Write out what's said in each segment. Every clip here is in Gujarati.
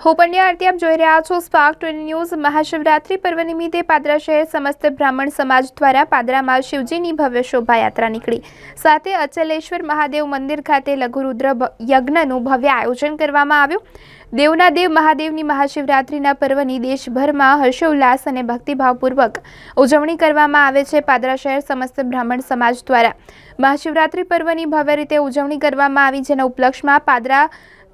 હું પંડ્યા આરતી આપ જોઈ રહ્યા છો સ્પાર્ક ટ્વેન્ટી ન્યૂઝ મહાશિવરાત્રિ પર્વ નિમિત્તે પાદરા શહેર સમસ્ત બ્રાહ્મણ સમાજ દ્વારા પાદરામાં શિવજીની ભવ્ય શોભાયાત્રા નીકળી. સાથે અચલેશ્વર મહાદેવ મંદિર ખાતે લઘુરુદ્ર યજ્ઞનું ભવ્ય આયોજન કરવામાં આવ્યું. દેવના દેવ મહાદેવની મહાશિવરાત્રિના પર્વની દેશભરમાં હર્ષોલ્લાસ અને ભક્તિભાવપૂર્વક ઉજવણી કરવામાં આવે છે પાદરા શહેર સમસ્ત બ્રાહ્મણ સમાજ દ્વારા. મહાશિવરાત્રિ પર્વની ભવ્ય રીતે ઉજવણી કરવામાં આવી, જેના ઉપલક્ષમાં પાદરા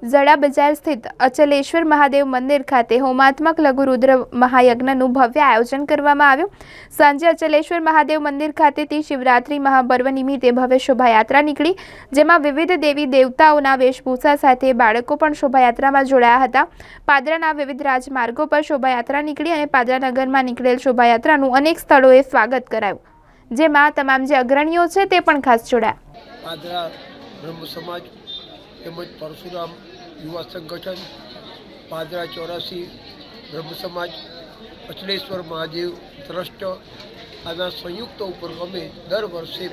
જડા બજાર સ્થિત અચલેશ્વર મહાદેવ મંદિર ખાતે હોમાત્મક લઘુરુદ્ર મહાયજ્ઞનું ભવ્ય આયોજન કરવામાં આવ્યું. સાંજે અચલેશ્વર મહાદેવ મંદિર ખાતેથી શિવરાત્રિ મહાપર્વ નિમિત્તે ભવ્ય શોભાયાત્રા નીકળી, જેમાં વિવિધ દેવી દેવતાઓના વેશભૂષા સાથે બાળકો પણ શોભાયાત્રામાં જોડાયા હતા. પાદરાના વિવિધ રાજમાર્ગો પર શોભાયાત્રા નીકળી અને પાદરા નગરમાં નીકળેલ શોભાયાત્રાનું અનેક સ્થળોએ સ્વાગત કરાયું. જેમાં તમામ જે અગ્રણીઓ છે તે પણ ખાસ જોડાયા. તેમજ પરશુરામ યુવા સંગઠન, પાદરા ચોરાસી, બ્રહ્મ સમાજ, અચલેશ્વર મહાદેવ ટ્રસ્ટ આના સંયુક્ત ઉપક્રમે દર વર્ષે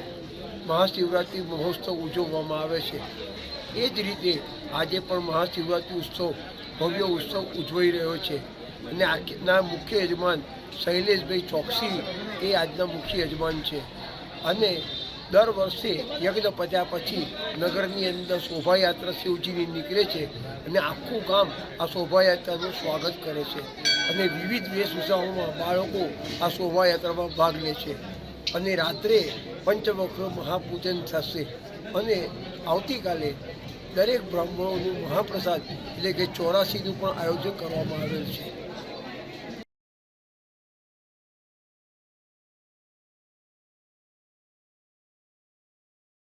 મહાશિવરાત્રિ મહોત્સવ ઉજવવામાં આવે છે. એ જ રીતે આજે પણ મહાશિવરાત્રિ ઉત્સવ, ભવ્ય ઉત્સવ ઉજવાઈ રહ્યો છે. અને આજના મુખ્ય યજમાન શૈલેષભાઈ ચોકસી એ આજના મુખ્ય યજમાન છે. અને દર વર્ષે યજ્ઞ પત્યા પછી નગરની અંદર શોભાયાત્રા શિવજીની નીકળે છે અને આખું ગામ આ શોભાયાત્રાનું સ્વાગત કરે છે. અને વિવિધ વેશભૂષાઓમાં બાળકો આ શોભાયાત્રામાં ભાગ લે છે. અને રાત્રે પંચવક્ર મહાપૂજન થશે. અને આવતીકાલે દરેક બ્રાહ્મણોનું મહાપ્રસાદ એટલે કે ચોરાસીનું પણ આયોજન કરવામાં આવેલ છે.